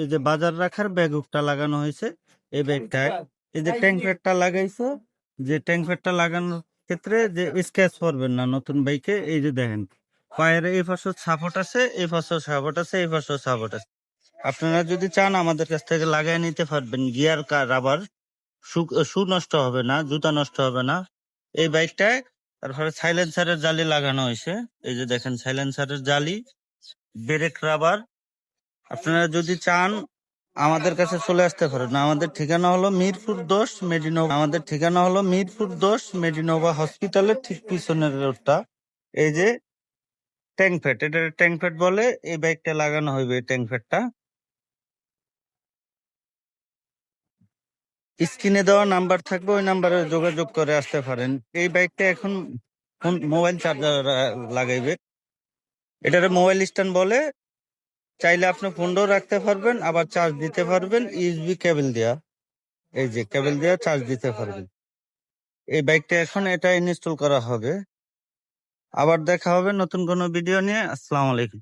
এই যে বাজার রাখার ব্যাগ হুকটা লাগানো হয়েছে এই ব্যাগটা এই যে ট্যাঙ্ক প্যাডটা লাগাইছো যে ট্যাঙ্ক প্যাডটা লাগানোর ক্ষেত্রে যে স্ক্র্যাচ পড়বেন না নতুন বাইকে এই যে দেখেন পায়ের এই পাশে সাপোর্ট আছে এই পাশে সাপোর্ট আছে এই পাশে সাপোর্ট আছে। আপনারা যদি চান আমাদের কাছ থেকে লাগাই নিতে পারবেন গিয়ার কার রাবার শু নষ্ট হবে না জুতা নষ্ট হবে না। এই বাইকটায় তারপরে সাইলেন্সারের জালি লাগানো হয়েছে এই যে দেখেন সাইলেন্সারের জালি ব্রেক রাবার আপনারা যদি চান, আমাদের কাছে চলে আসতে পারেন। আমাদের ঠিকানা হলো মিরপুর দোষ মেডিনোভা আমাদের ঠিকানা হলো মিরপুর দোষ মেডিনোভা হসপিটালের ঠিক পিছনের রোডটা। এই যে ট্যাঙ্ক ফ্যাট এটা ট্যাঙ্ক ফ্যাট বলে এই বাইকটা লাগানো হইবে ট্যাঙ্ক ফ্যাটটা স্ক্রিনে দেওয়া নাম্বার থাকবে, ওই নাম্বারে যোগাযোগ করে আসতে পারেন। এই বাইকটা এখন মোবাইল চার্জার লাগাইবে। এটারে মোবাইল স্ট্যান্ড বলে চাইলে আপনি ফোনটাও রাখতে পারবেন, আবার চার্জ দিতে পারবেন ইউএসবি কেবল দেয়া। এই যে কেবল দেয়া চার্জ দিতে পারবেন। এই বাইকটা এখন এটা ইনস্টল করা হবে। আবার দেখা হবে নতুন কোনো ভিডিও নিয়ে। আসসালামু আলাইকুম।